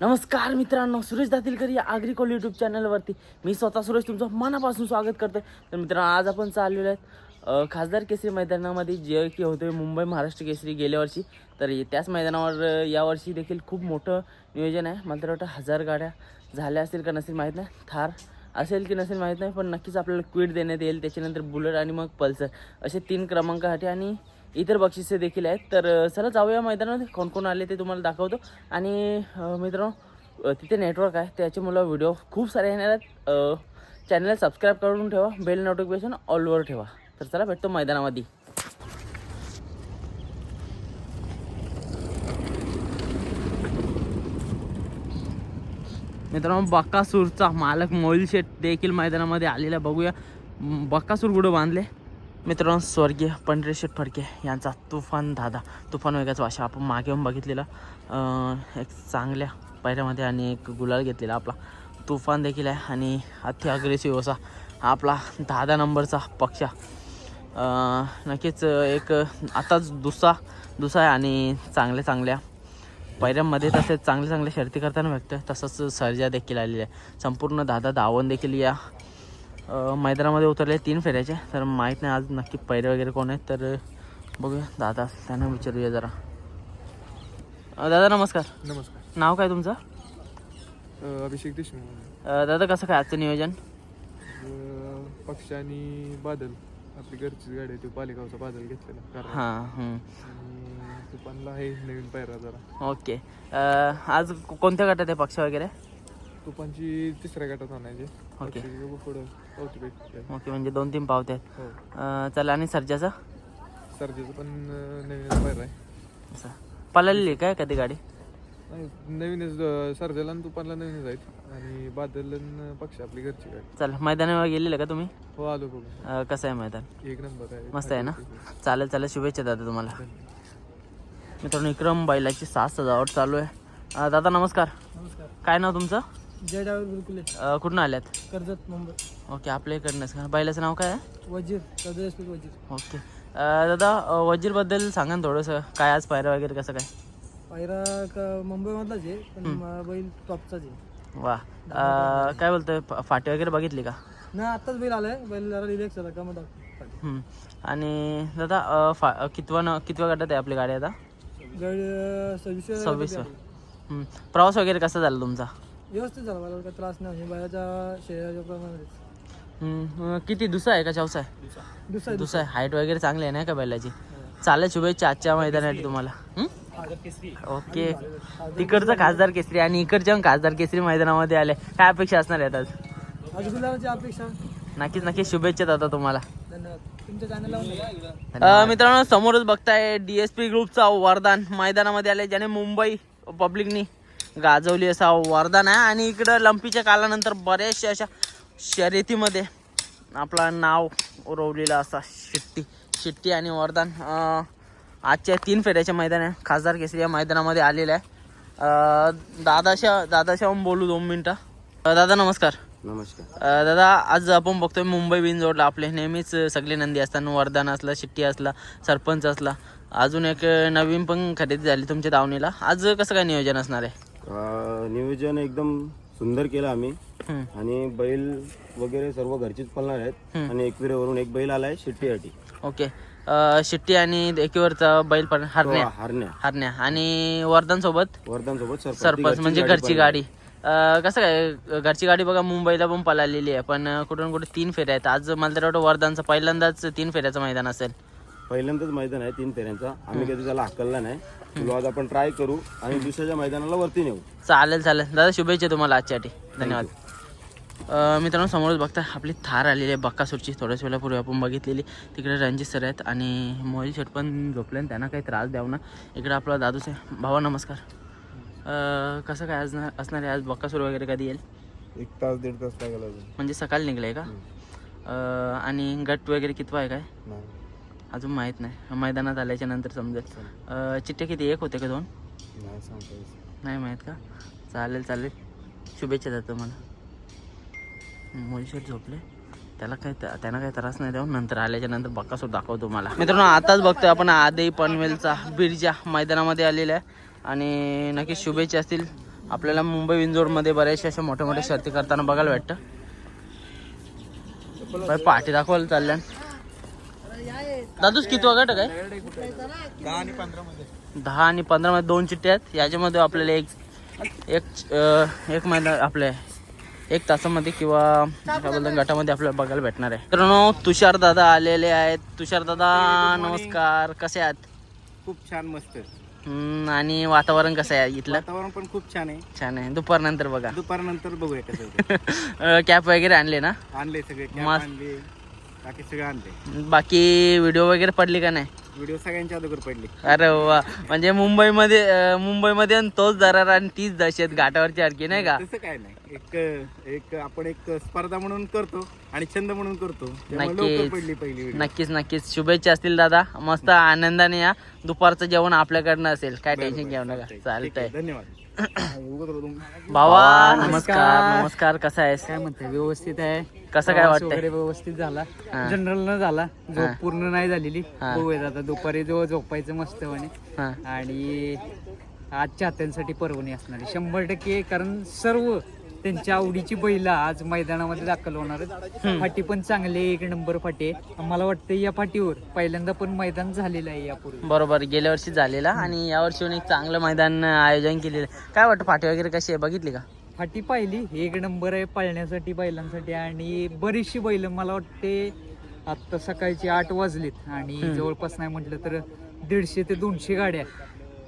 नमस्कार मित्रांनो सुरेश दातीलकर या आग्रिकोल यूट्यूब चॅनलवरती. मी स्वतः सुरेश तुमचं मनापासून स्वागत करतो तर मित्रांनो आज आपण चाललेलो आहेत खासदार केसरी मैदानामध्ये जे की होते मुंबई महाराष्ट्र केसरी गेल्या वर्षी. तर त्याच मैदानावर यावर्षी देखील खूप मोठं नियोजन आहे. मला तर वाटतं हजार गाड्या झाल्या असतील का नसेल माहीत नाही. थार असेल की नसेल माहीत नाही पण नक्कीच आपल्याला क्विट देण्यात येईल. त्याच्यानंतर बुलेट आणि मग पल्सर असे तीन क्रमांकासाठी आणि इतर बक्षिसे देखील आहेत. तर चला जाऊया मैदानामध्ये. कोण कोण आले ते तुम्हाला दाखवतो. आणि मित्रांनो तिथे नेटवर्क आहे. त्याच्यामुळं व्हिडिओ खूप सारे येणार आहेत. चॅनल सबस्क्राईब करून ठेवा. बेल नोटिफिकेशन ऑलवर ठेवा. तर चला भेटतो मैदानामध्ये. मित्रांनो बक्कासूरचा मालक मोहिल शेठ देखील मैदानामध्ये आलेला बघूया. बक्कासूर गुडं बांधले? मित्रांनो स्वर्गीय पंढरे फडके यांचा तुफान दादा तुफान वेगाचा वाशा. आपण मागे येऊन बघितलेला एक चांगल्या पायऱ्यामध्ये आणि एक गुलाल घेतलेला आपला. तुफान देखील आहे आणि अति अग्रेसिव्ह असा आपला दादा नंबरचा पक्ष. नक्कीच एक आताच दुसरा दुसरा आहे आणि चांगल्या चांगल्या पैऱ्यांमध्ये तसेच चांगले चांगले शर्ती करताना भेटतं तसंच सर्जा देखील आलेली आहे. संपूर्ण दादा धावन देखील या मैदानामध्ये उतरले तीन फेऱ्याचे. तर माहीत नाही आज नक्की पैरे वगैरे कोण आहेत तर बघूया. दादा त्यांना विचारूया जरा. दादा नमस्कार. नमस्कार. नाव काय तुमचं? अ, अभिषेक देशमुख. अ, दादा कसं काय आजचं नियोजन? अ, पक्ष आणि बादल. आपली घरचीच गाडी आहे ती पालिगावचा बादल घेतलेला. कारण हां हं. आणि तुपानला आहे नवीन पायरा जरा. ओके. अ, आज को- कोणत्या गटात आहे पक्ष वगैरे? तुपांची तिसऱ्या गटात आणायची. ओके. पुढं ओके म्हणजे दोन तीन पावते आहेत. हो. अ, चला आणि सर्जाचं? सर्जेचं पण अ, नवीनच पायरा आहे. असं. पळालेली काय कधी गाडी? नाही, नवीनच सर्जेला आणि तुपानला नवीनच आहेत. आणि बादल आणि पक्ष आपली घरची गाडी. चला मैदानावर गेलेलं का तुम्ही? हो आलो बघू. अ, कसं आहे मैदान? एक नंबर आहे. मस्त आहे ना? चालेल चालेल. शुभेच्छा दादा तुम्हाला. मित्रांनो विक्रम बैलाची सात सजावट चालू आहे. अ, दादा नमस्कार. नमस्कार. काय नाव तुमचं? जय डावर बिलकुल अ, कुठून आल्यात? कर्जत मुंबई. ओके आपल्या इकडनंच का? बैलाचं नाव काय आहे? वजीर स्पीड वजीर. ओके. अ, दादा अ, वजीरबद्दल सांगा ना थोडंसं. काय आज पायऱ्या वगैरे कसं काय? पायरा का मुंबईमधलाच आहे पण म- बैल टॉपचाच आहे. वा. अ, काय बोलतोय? फ- फाटी वगैरे बघितली का? ना आत्ताच बैल आलाय. बैल जरा रिलॅक्स झाला का मग. हम्म. आणि दादा अ, फा अ, कितवा न कितव्या गटात आहे आपली गाडी आता? सव्वीसशे सव्वीसवा हम्म. प्रवास वगैरे कसा झाला तुमचा? व्यवस्थित झाला मला काही त्रास नाही. बैलाच्या शरीराच्या प्रमाणे हम्म. अ, किती? दुसरा आहे का चौसा आहे? दुसरा. दुसरा आहे हाईट वगैरे चांगली आहे नाही का बैलाची? चालेल शुभेच्छा आजच्या मैदानासाठी तुम्हाला. हम्म? ओके. तिकडचं खासदार केसरी आणि इकडच्या पण खासदार केसरी मैदानामध्ये आले. काय अपेक्षा असणार आहेत आज? आज गुलाबाची अपेक्षा? नक्कीच नक्कीच. शुभेच्छा दादा तुम्हाला. धन्यवाद. तुमच्या चॅनलला अ, मित्रांनो समोरच बघताय डीएसपी ग्रुपचा वरदान. मैदानामध्ये आले ज्याने मुंबई पब्लिकनी गाजवली असा वरदान आहे. आणि इकडं लंपीच्या कालानंतर बऱ्याचशा अशा शर्यतीमध्ये आपला नाव उरवलेला असा शिट्टी शिट्टी आणि वरदान. आजच्या तीन फेऱ्याच्या मैदान आहे. खासदार केसरी या मैदानामध्ये आलेलं आहे. दादाशा दादाशा बोलू दोन मिनटं. दादा नमस्कार. नमस्कार. दादा आज आपण बघतोय मुंबई बिनजोडला आपले नेहमीच सगळे नंदी असतात. वरदान असला शिट्टी असला सरपंच असला. अजून एक नवीन पण खरेदी झाली तुमच्या दावणीला आज कसं काय नियोजन असणार आहे? नियोजन एकदम सुंदर केलं आम्ही. आणि बैल वगैरे सर्व घरचीच पळणार आहेत. आणि एकविरेवरून एक बैल आलाय शिट्टीसाठी ओके. अ, शिट्टी आणि एकीवरचा बैल पण हरण्या. हारण्या. हरण्या. आणि वरदान सोबत वर्धन सोबत सरपंच म्हणजे घरची. गाडी. अ, कसं काय घरची गाडी बघा मुंबईला पण पळालेली आहे. पण कुठून कुठे तीन फेऱ्या आहेत. आज मला तर वाटतं वरदानचं पहिल्यांदाच तीन फेऱ्याचं मैदान असेल. पहिल्यांदाच मैदान आहे तीन फेऱ्यांचा. आम्ही कधी त्याला हकलला नाही. तुला आज आपण ट्राय करू आणि दुसऱ्याच्या मैदानाला वरती नेऊ. चालेल चालेल. दादा शुभेच्छा तुम्हाला आजच्यासाठी धन्यवाद. अ, मित्रांनो समोरच बघता आपली थार आलेली आहे बक्कासूरची. थोड्याच वेळापूर्वी आपण बघितलेली. तिकडे रणजित सर आहेत आणि मोहिल शेट पण झोपले आणि त्यांना काही त्रास द्याव ना. इकडे आपला दादूच आहे भावा नमस्कार. अ, कसं काय आज असणार आहे? आज बक्कासूर वगैरे कधी येईल? एक तास दीड तास लागेल अजून. म्हणजे सकाळी निघलं का? अ, आणि गट वगैरे कितवा आहे काय? नाही. अजून माहीत नाही. मैदानात आल्याच्यानंतर समजेल. अ, चिठ्ठ्या किती? एक होते का दोन? नाही माहीत का? चालेल चालेल. शुभेच्छा देतो मला मोलशेट झोपले. त्याला काही त्यांना काही त्रास नाही देऊ. नंतर आल्याच्यानंतर बक्कासूर दाखवतो मला मित्रांनो आताच बघतोय आपण आदई पनवेलचा बिरजा मैदानामध्ये आलेला आहे. आणि नक्कीच शुभेच्छा असतील. आपल्याला मुंबई विंजोडमध्ये बऱ्याचशा अशा मोठ्या मोठ्या शर्ती करताना बघायला बाई पाठी दाखवायला चालल्या दादूच किती गट काय? दहा आणि पंधरा मध्ये दहा आणि पंधरा मध्ये दोन चिठ्ठ्या आहेत. याच्यामध्ये आपल्याला एक एक एक महिना आपले एक तासामध्ये किंवा गटामध्ये आपल्याला बघायला भेटणार आहे. मित्रांनो तुषार दादा आलेले आहेत. तुषार दादा नमस्कार. कसे आहात? खूप छान मस्त. हम्म, आणि वातावरण कसं आहे इथलं? वातावरण पण खूप छान आहे. छान आहे. दुपारनंतर बघा. दुपारनंतर बघूया कसं. कॅप वगैरे आणले ना? आणले सगळे मस्त. बाकी सगळं आणले बाकी व्हिडिओ वगैरे पडली का नाही? व्हिडिओ सगळ्यांच्या अगोदर पडले. अरे वा. म्हणजे मुंबईमध्ये अं, मुंबईमध्ये आणि तोच दरार आणि तीच दशेत घाटावरची आणखी नाही का? तसं काय नाही. एक एक आपण एक स्पर्धा म्हणून करतो आणि छंद म्हणून करतो. त्यामुळे नक्कीच. पडली पहिली व्हिडिओ नक्कीच नक्कीच. शुभेच्छा असतील दादा. मस्त आनंदाने या दुपारचं जेवण आपल्याकडनं असेल. काय टेन्शन घेऊ नका. चालतंय. धन्यवाद. भावा नमस्कार. नमस्कार. कसा आहेस? काय म्हणते व्यवस्थित आहे. कसं काय प्रवास वाटतंय? वगैरे व्यवस्थित झाला. हा. जनरल न झाला. झोप पूर्ण नाही झालेली. हा. बघूयात आता दुपारी जो झोपायचं मस्त म्हणे हा. आणि आज चाहत्यांसाठी पर्वणी असणार. आहे शंभर टक्के कारण सर्व त्यांच्या आवडीची बैल आज मैदानामध्ये दाखल होणार आहेत. फाटी पण चांगली एक नंबर फाटी आहे. मला वाटतं या फाटीवर पहिल्यांदा पण मैदान झालेलं आहे यापूर्वी. बरोबर गेल्या वर्षी झालेला आणि या वर्षी पण एक चांगलं मैदान आयोजन केलेलं आहे. काय वाटतं पाठी वगैरे कशी आहे बघितली का? फाटी पाहिली एक नंबर आहे पळण्यासाठी बैलांसाठी आणि बरीचशी बैल मला वाटते आत्ता सकाळची आठ वाजलीत आणि जवळपास नाही म्हटलं तर दीडशे ते दोनशे गाड्या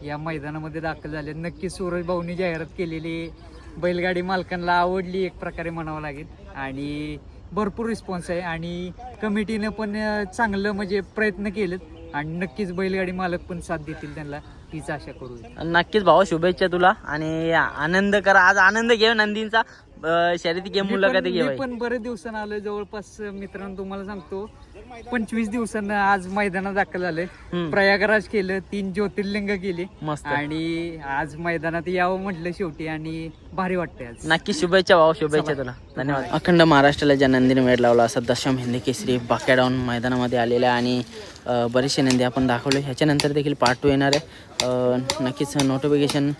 या मैदानामध्ये दाखल झाल्या. नक्कीच सूरज भाऊनी जाहिरात केलेली बैलगाडी मालकांना आवडली एक प्रकारे म्हणावं लागेल. आणि भरपूर रिस्पॉन्स आहे आणि कमिटीनं पण चांगलं म्हणजे प्रयत्न केलेत. आणि नक्कीच बैलगाडी मालक पण साथ देतील त्यांना तीच आशा करू नक्कीच भाऊ शुभेच्छा तुला. आणि आनंद करा. आज आनंद घेऊ हो नंदींचा. शर्यती गेम मुलाखती मी पण बरेच दिवसानं आलोय जवळपास मित्रांनो तुम्हाला सांगतो. पंचवीस दिवसानं आज मैदानात दाखल झाले हम्म. प्रयागराज केलं तीन ज्योतिर्लिंग केली. मस्त. आणि आज मैदानात यावं म्हटलं शेवटी आणि भारी वाटतंय आज. नक्की शुभेच्छा भाऊ शुभेच्छा तुला. धन्यवाद. अखंड महाराष्ट्राला ज्या नंदीने वेळ लावला. असा दशम हिंदी केसरी बाक्याडाऊन मैदानामध्ये आलेला आहे आणि बरेचसे नंदी आपण दाखवले. ह्याच्यानंतर देखील पार्ट टू येणार आहे. नक्कीच नोटिफिकेशन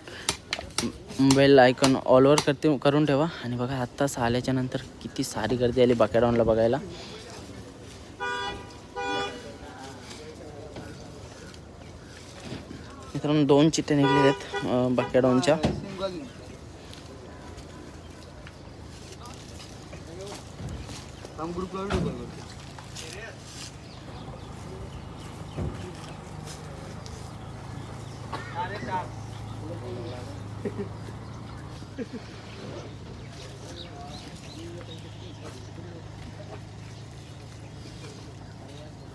बेल आयकॉन ऑलवर करते करून ठेवा. आणि बघा आत्ताच आल्याच्यानंतर किती सारी गर्दी आली बाकेडाऊनला बघायला. मित्रांनो दोन चिठ्ठ्या निघलेल्या आहेत अ,